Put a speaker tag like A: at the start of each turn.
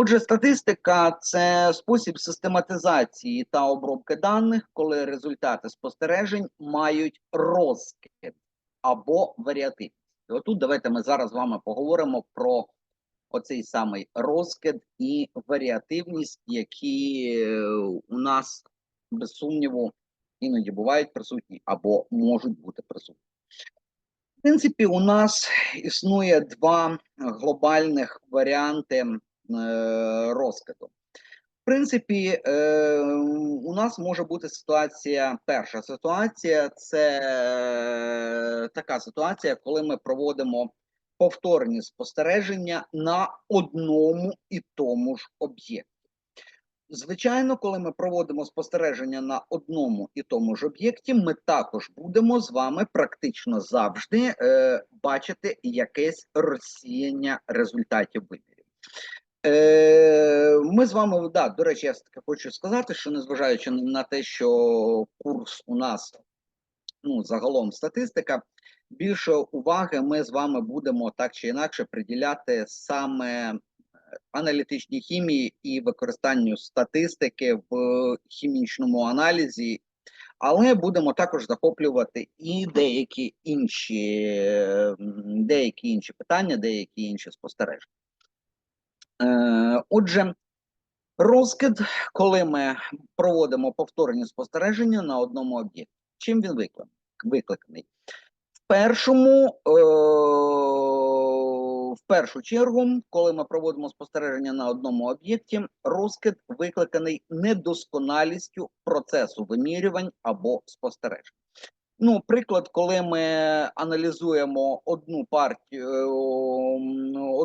A: Отже, статистика це спосіб систематизації та обробки даних, коли результати спостережень мають розкид або варіативність. Отут давайте ми зараз з вами поговоримо про оцей самий розкид і варіативність, які е, у нас без сумніву іноді бувають присутні або можуть бути присутні. В принципі, у нас існує два глобальних варіанти розкиду. В принципі, е, у нас може бути ситуація. Перша ситуація це е, така ситуація, коли ми проводимо повторні спостереження на одному і тому ж об'єкті. Звичайно, коли ми проводимо спостереження на одному і тому ж об'єкті, ми також будемо з вами практично завжди е, бачити якесь розсіяння результатів вимірів. Е, ми з вами, да, до речі, я все-таки хочу сказати, що незважаючи на те, що курс у нас ну, загалом статистика, більше уваги ми з вами будемо так чи інакше приділяти саме аналітичній хімії і використанню статистики в хімічному аналізі, але будемо також захоплювати і деякі інші, деякі інші питання, деякі інші спостереження. Е, Отже, розкид, коли ми проводимо повторні спостереження на одному об'єкті, чим він викликаний? В першому, е, в першу чергу, коли ми проводимо спостереження на одному об'єкті, розкид викликаний недосконалістю процесу вимірювань або спостережень. Ну, приклад, коли ми аналізуємо одну партію, е,